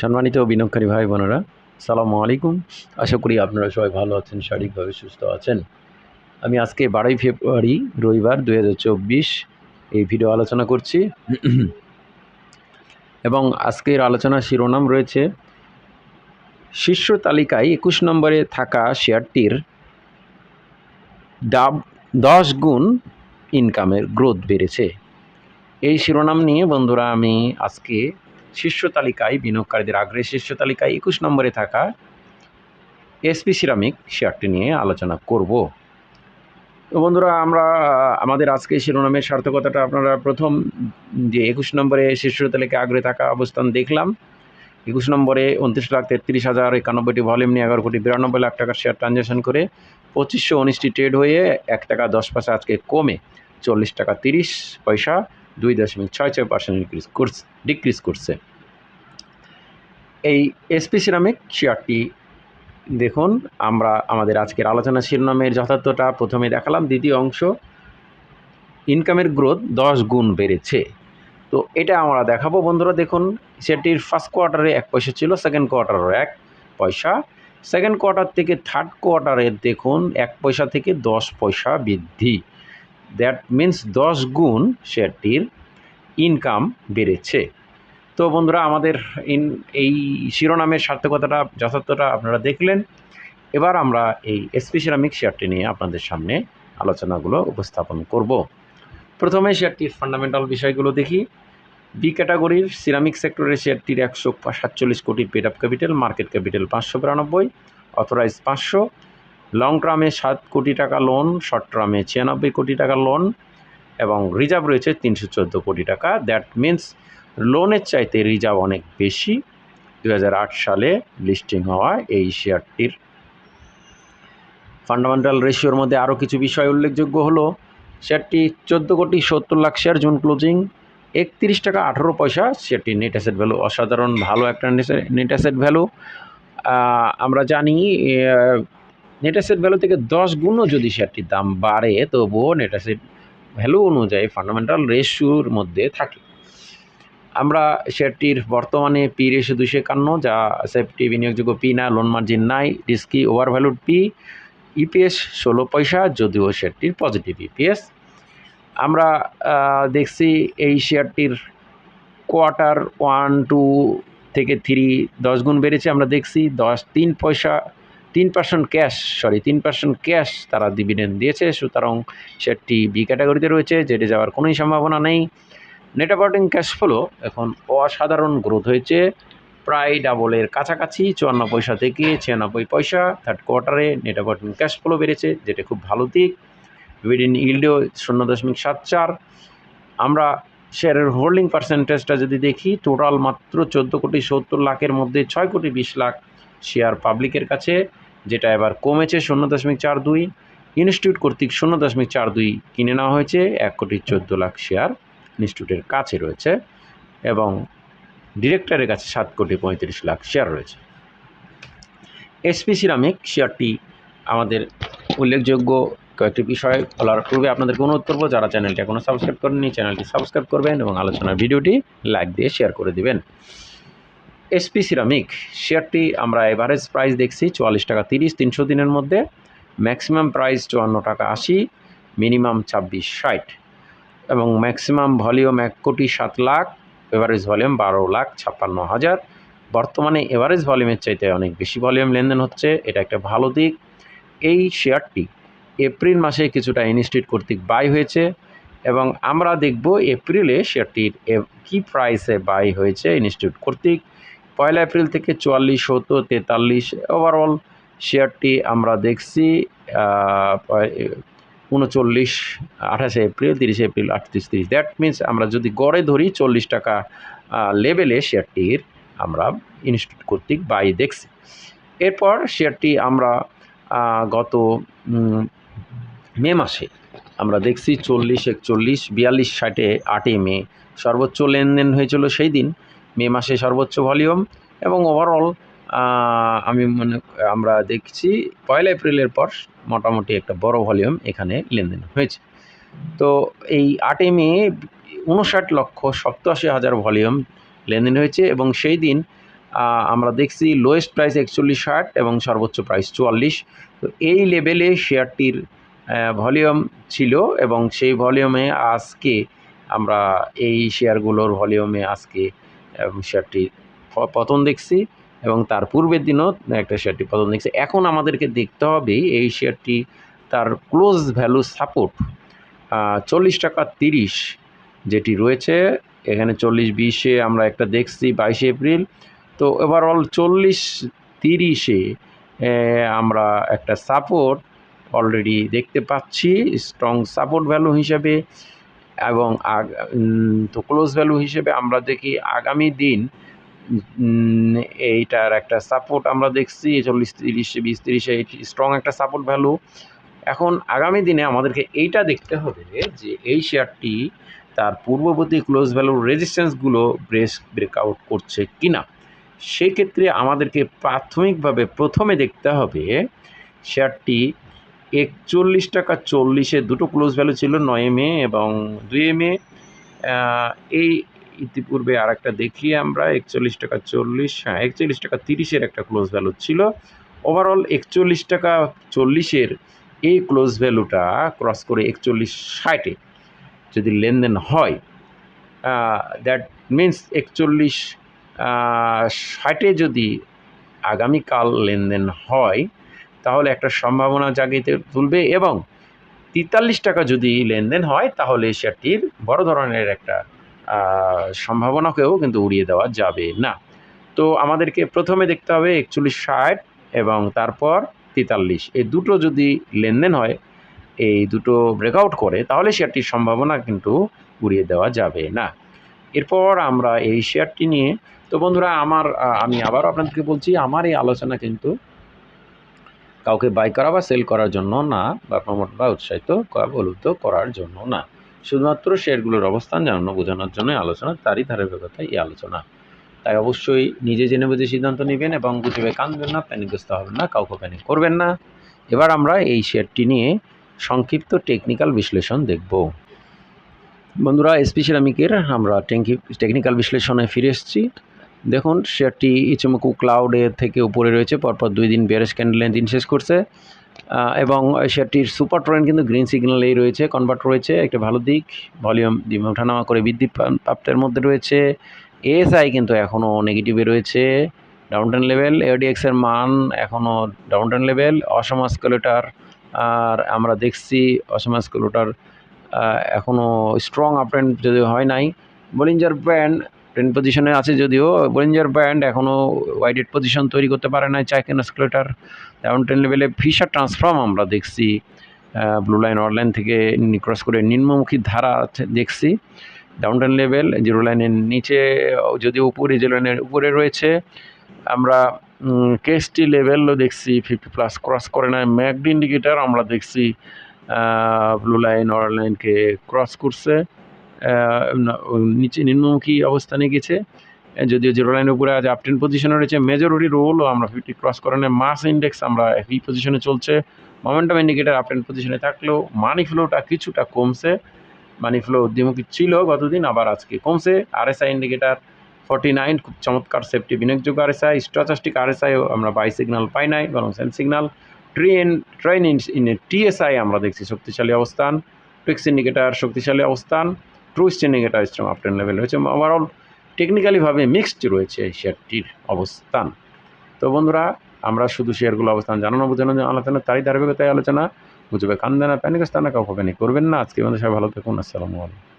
সম্মানিত বিনিয়োগকারী ভাই বোনেরা, সালামু আলাইকুম। আশা করি আপনারা সবাই ভালো আছেন, শারীরিকভাবে সুস্থ আছেন। আমি আজকে বারোই ফেব্রুয়ারি, রবিবার দু হাজার চব্বিশ এই ভিডিও আলোচনা করছি। এবং আজকের আলোচনার শিরোনাম রয়েছে, শীর্ষ তালিকায় একুশ নম্বরে থাকা শেয়ারটির ডাব দশ গুণ ইনকামের গ্রোথ বেড়েছে। এই শিরোনাম নিয়ে বন্ধুরা আমি আজকে শীর্ষ তালিকায়, বিনিয়োগকারীদের আগ্রহের শীর্ষ তালিকায় একুশ নম্বরে থাকা এসপি সিরামিক শেয়ারটি নিয়ে আলোচনা করব। তো বন্ধুরা, আমরা, আমাদের আজকে শিরোনামের সার্থকতাটা আপনারা প্রথম যে একুশ নম্বরে শীর্ষ তালিকায় আগ্রহে থাকা অবস্থান দেখলাম। একুশ নম্বরে উনত্রিশ লাখ তেত্রিশ হাজার একানব্বইটি ভলিউম নিয়ে এগারো কোটি বিরানব্বই লাখ টাকার শেয়ার ট্রানজ্যাকশন করে পঁচিশশো উনিশটি ট্রেড হয়ে এক টাকা দশ পয়সা আজকে কমে চল্লিশ টাকা তিরিশ পয়সা দুই দশমিক ছয় ছয় পার্সেন্ট ইনক্রিজ করছে ডিক্রিজ করছে এই এসপি সিরামিক শেয়ারটি দেখুন, আমরা আমাদের আজকের আলোচনা শিরোনামের যথার্থটা প্রথমে দেখালাম, দ্বিতীয় অংশ ইনকামের গ্রোথ দশ গুণ বেড়েছে। তো এটা আমরা দেখাবো, বন্ধুরা দেখুন, সেটির ফার্স্ট কোয়ার্টারে এক পয়সা ছিল সেকেন্ড কোয়ার্টারও এক পয়সা। সেকেন্ড কোয়ার্টার থেকে থার্ড কোয়ার্টারে দেখুন, এক পয়সা থেকে দশ পয়সা বৃদ্ধি। দ্যাট মিন্স দশ গুণ শেয়ারটির ইনকাম বেড়েছে। তো বন্ধুরা, আমাদের ইন এই শিরোনামের সার্থকতাটা যথার্থটা আপনারা দেখলেন। এবার আমরা এই এসপি সিরামিক শেয়ারটি নিয়ে আপনাদের সামনে আলোচনাগুলো উপস্থাপন করব। প্রথমে শেয়ারটির ফান্ডামেন্টাল বিষয়গুলো দেখি। বি ক্যাটাগরির সিরামিক সেক্টরের শেয়ারটির একশো সাতচল্লিশ কোটি paid up capital market capital পাঁচশো বিরানব্বই অথরাইজ পাঁচশো লং টার্মে সাত কোটি টাকা লোন শর্ট টার্মে ছিয়ানব্বই কোটি টাকা লোন এবং রিজার্ভ রয়েছে তিনশো চোদ্দ কোটি টাকা। দ্যাট মিন্স লোনের চাইতে রিজার্ভ অনেক বেশি। দু হাজার আট সালে লিস্টিং হওয়া এই শেয়ারটির ফান্ডামেন্টাল রেশিওর মধ্যে আরও কিছু বিষয় উল্লেখযোগ্য হলো শেয়ারটি চোদ্দ কোটি সত্তর লাখ শেয়ার জুন ক্লোজিং একত্রিশ টাকা আঠেরো পয়সা। শেয়ারটির নেট অ্যাসেট ভ্যালু অসাধারণ, ভালো একটা নেট অ্যাসেট ভ্যালু আমরা জানি নেট অ্যাসেট ভ্যালু থেকে দশ গুণও যদি শেয়ারটির দাম বাড়ে, তবুও নেট অ্যাসেট ভ্যালু অনুযায়ী ফান্ডামেন্টাল রেশিওর মধ্যে থাকে। আমরা শেয়ারটির বর্তমানে পি রেশিও দুশো একান্ন, যা সেফটি বিনিয়োগযোগ্য পি না লোন মার্জিন নাই risky over valued P EPS ষোলো পয়সা, যদিও শেয়ারটির পজিটিভ ইপিএস আমরা দেখছি এই শেয়ারটির কোয়ার্টার ওয়ান টু থেকে থ্রি দশ গুণ বেড়েছে। আমরা দেখছি দশ, তিন পয়সা তিন পার্সেন্ট ক্যাশ সরি তিন পার্সেন্ট ক্যাশ তারা ডিভিডেন্ড দিয়েছে। সুতরাং শেয়ারটি বি ক্যাটাগরিতে রয়েছে, যেটি যাওয়ার কোনোই সম্ভাবনা নেই। নেট অপারেটিং ক্যাশ ফ্লো এখন অসাধারণ গ্রোথ হয়েছে। প্রায় ডাবলের কাছাকাছি, চুয়ান্ন পয়সা থেকে ছিয়ানব্বই পয়সা। থার্ড কোয়ার্টারে নেট অপারেটিং ক্যাশ ফ্লো বেড়েছে, যেটা খুব ভালো দিক। ডিভিডেন্ড ইল্ডেও শূন্য দশমিক সাত চার। আমরা শেয়ারের হোল্ডিং পার্সেন্টেজটা যদি দেখি টোটাল মাত্র চোদ্দ কোটি সত্তর লাখের মধ্যে ছয় কোটি বিশ লাখ শেয়ার পাবলিকের কাছে। যেটা এবার কমেছে শূন্য দশমিক চার দুই, ইনস্টিটিউট কর্তৃক শূন্য দশমিক চার দুই কিনে নেওয়া হয়েছে, এক কোটি চোদ্দ লাখ শেয়ার ইনস্টিটিউটের কাছে রয়েছে এবং ডিরেক্টরের কাছে সাত কোটি পঁয়ত্রিশ লাখ শেয়ার রয়েছে। এসপি সিরামিক শেয়ারটি আমাদের উল্লেখযোগ্য কয়েকটি বিষয় বলার পূর্বে আপনাদেরকে অনুরোধ করব যারা চ্যানেলটি এখনও সাবস্ক্রাইব করেননি, চ্যানেলটি সাবস্ক্রাইব করবেন এবং আলোচনার ভিডিওটি লাইক দিয়ে শেয়ার করে দিবেন। এসপি সিরামিক, শেয়ারটি আমরা এভারেজ প্রাইস দেখছি চুয়াল্লিশ টাকা তিরিশ, তিনশো দিনের মধ্যে। ম্যাক্সিমাম প্রাইস চুয়ান্ন টাকা আশি মিনিমাম ছাব্বিশ ষাট। এবং ম্যাক্সিমাম ভলিউম এক কোটি সাত লাখ এভারেজ ভলিউম বারো লাখ ছাপ্পান্ন হাজার। বর্তমানে এভারেজ ভলিউমের চাইতে অনেক বেশি ভলিউম লেনদেন হচ্ছে, এটা একটা ভালো দিক। এই শেয়ারটি এপ্রিল মাসে কিছুটা ইনস্টিটিউট কর্তৃক বাই হয়েছে এবং আমরা দেখব এপ্রিলে শেয়ারটির কী প্রাইসে বাই হয়েছে ইনস্টিটিউট কর্তৃক। পয়লা এপ্রিল থেকে চুয়াল্লিশ সত্তর তেতাল্লিশ ওভারঅল শেয়ারটি আমরা দেখছি উনচল্লিশ, আঠাশে এপ্রিল, তিরিশে এপ্রিল, আটত্রিশ, তিরিশ। দ্যাট মিন্স আমরা যদি গড়ে ধরি চল্লিশ টাকা লেভেলে শেয়ারটির আমরা ইনস্টিটিউট কর্তৃক বাই দেখছি। এরপর শেয়ারটি আমরা গত মে মাসে আমরা দেখছি চল্লিশ, একচল্লিশ, বিয়াল্লিশ, ষাটে আটই মে। সর্বোচ্চ লেনদেন হয়েছিল সেই দিন। মে মাসে সর্বোচ্চ ভলিউম এবং ওভারঅল আমি মনে, আমরা দেখছি পয়লা এপ্রিলের পর মোটামুটি একটা বড় ভলিউম এখানে লেনদেন হয়েছে। তো এই আটই মে উনষাট লক্ষ সপ্তাশি হাজার ভলিউম লেনদেন হয়েছে এবং সেই দিন আমরা দেখছি লোয়েস্ট প্রাইস একচল্লিশ ষাট এবং সর্বোচ্চ প্রাইস চুয়াল্লিশ। তো এই লেভেলে শেয়ারটির ভলিউম ছিল এবং সেই ভলিউমে আজকে আমরা এই শেয়ারগুলোর ভলিউমে আজকে শেয়ারটি পতন দেখছি এবং তার পূর্বের দিনও একটা শেয়ারটি পতন দেখছি। এখন আমাদেরকে দেখতে হবে এই শেয়ারটি তার ক্লোজ ভ্যালু সাপোর্ট চল্লিশ টাকা তিরিশ যেটি রয়েছে। এখানে চল্লিশ বিশে আমরা একটা দেখছি বাইশে এপ্রিল। তো ওভারঅল চল্লিশ তিরিশে আমরা একটা সাপোর্ট অলরেডি দেখতে পাচ্ছি। স্ট্রং সাপোর্ট ভ্যালু হিসেবে এবং তো ক্লোজ ভ্যালু হিসেবে আমরা দেখি আগামী দিন এইটার একটা সাপোর্ট আমরা দেখছি, চল্লিশ, তিরিশে, বিশ, তিরিশে স্ট্রং একটা সাপোর্ট ভ্যালু এখন আগামী দিনে আমাদেরকে এইটা দেখতে হবে যে এই শেয়ারটি তার পূর্ববর্তী ক্লোজ ভ্যালুর রেজিস্ট্যান্সগুলো ব্রেস ব্রেকআউট করছে কি না সেক্ষেত্রে আমাদেরকে প্রাথমিকভাবে প্রথমে দেখতে হবে শেয়ারটি একচল্লিশ টাকা চল্লিশে দুটো ক্লোজ ভ্যালু ছিল, নয় মে এবং দুই মে। এই ইতিপূর্বে আর একটা দেখি আমরা, একচল্লিশ টাকা চল্লিশ হ্যাঁ একচল্লিশ টাকা তিরিশের একটা ক্লোজ ভ্যালু ছিল। ওভারঅল একচল্লিশ টাকা চল্লিশের এই ক্লোজ ভ্যালুটা ক্রস করে একচল্লিশ ষাটে যদি লেনদেন হয় দ্যাট মিন্স একচল্লিশ ষাটে যদি আগামীকাল লেনদেন হয় তাহলে একটা সম্ভাবনা জাগিয়ে তুলবে এবং তেতাল্লিশ টাকা যদি লেনদেন হয়, তাহলে শেয়ারটির বড় ধরনের একটা সম্ভাবনাকেও কিন্তু উড়িয়ে দেওয়া যাবে না। তো আমাদেরকে প্রথমে দেখতে হবে একচল্লিশ, ষাট এবং তারপর তেতাল্লিশ। এই দুটো যদি লেনদেন হয়, এই দুটো ব্রেকআউট করে, তাহলে শেয়ারটির সম্ভাবনা কিন্তু উড়িয়ে দেওয়া যাবে না। এরপর আমরা এই শেয়ারটি নিয়ে, তো বন্ধুরা, আমার আমি আবারও আপনাদেরকে বলছি, আমার এই আলোচনা কিন্তু কাউকে বাই করা বা সেল করার জন্য না বা প্রমোট বা উৎসাহিত করা বলুদ্ধ করার জন্য না। শুধুমাত্র শেয়ারগুলোর অবস্থান জানানো, বোঝানোর জন্য আলোচনা তারই ধারাবাহিকতা এই আলোচনা। তাই অবশ্যই নিজে জেনে বুঝে সিদ্ধান্ত নেবেন এবং গুজবে কাঁদবেন না প্যানিকগ্রস্ত হবেন না, কাউকে প্যানিক করবেন না। এবার আমরা এই শেয়ারটি নিয়ে সংক্ষিপ্ত টেকনিক্যাল বিশ্লেষণ দেখব। বন্ধুরা এসপি সিরামিকের আমরা টেকনিক্যাল বিশ্লেষণে ফিরে এসেছি। দেখুন, শেয়ারটি ইচুমুকু ক্লাউডের থেকে উপরে রয়েছে, পরপর দুই দিন বেয়ারেজ ক্যান্ডেলের দিন শেষ করছে। এবং শেয়ারটির সুপার ট্রেন্ড কিন্তু গ্রিন সিগন্যালেই রয়েছে, কনভার্ট রয়েছে, একটা ভালো দিক, ভলিউম ওঠানামা করে বৃদ্ধি প্রাপ্তের মধ্যে রয়েছে। এএসআই কিন্তু এখনও নেগেটিভে রয়েছে ডাউনটাউন লেভেল এডিএক্স এর মান এখনও ডাউনটাউন লেভেল অসমাস্কুলেটার আর আমরা দেখছি অসমাস্কুলেটার এখনও স্ট্রং আপট্রেন্ড যদিও হয় নাই। বলিঞ্জার ব্যান্ড ট্রেন পজিশনে আছে যদিও বলিঞ্জার ব্যান্ড এখনও ওয়াইডেড পজিশন তৈরি করতে পারে নাই চাইকেন স্কুলেটার ডাউন ট্রেন লেভেলে ফিশার ট্রান্সফর্ম আমরা দেখছি ব্লু লাইন অনলাইন থেকে ক্রস করে নিম্নমুখী ধারা দেখছি। ডাউন ট্রেন লেভেল জিরো লাইনের নিচে যদিও উপরে জিরো লাইনের উপরে রয়েছে আমরা কেএসটি লেভেলও দেখছি ফিফটি প্লাস ক্রস করে না ম্যাকড ইন্ডিকেটার আমরা দেখছি ব্লু লাইন অরেঞ্জ লাইনকে ক্রস করছে। না, নিচে নিম্নমুখী অবস্থানে গেছে। যদিও জিরো লাইনের উপরে আজ আপটেন পজিশনে রয়েছে মেজরিটি রোলও আমরা ফিফটি ক্রস করে না মাস ইন্ডেক্স আমরা একই পজিশনে চলছে। মোমেন্টাম ইন্ডিকেটার আপটেন পজিশনে থাকলেও মানি ফ্লোটা কিছুটা কমছে। মানি ফ্লো উদ্যমুখী ছিল গতদিন, আবার আজকে কমছে। আরএসআই ইন্ডিকেটার ফর্টি নাইন খুব চমৎকার সেফটি বিনিয়োগযোগ্য আরএসআই স্ট্রাচাস্টিক আরএসআই আমরা বাই সিগন্যাল পাই নাই, বরং sell signal trend trend in TSI আমরা দেখছি শক্তিশালী অবস্থান। টুইক্স ইন্ডিকেটার শক্তিশালী অবস্থান। ট্রুইস্ট এটা স্ট্রং আপ আপটেন লেভেল রয়েছে ওভারঅল টেকনিক্যালিভাবে মিক্সড রয়েছে এই শেয়ারটির অবস্থান। তো বন্ধুরা, আমরা শুধু শেয়ারগুলো অবস্থান জানানো বোঝানো আলোচনা, তারই ধারাবাহিকতায় আলোচনা। বুঝবে কান দেনা প্যানিক কাউকে প্যানিক করবেন না। আজকে বন্ধু সবাই ভালো থাকুন, আসসালামু আলাইকুম।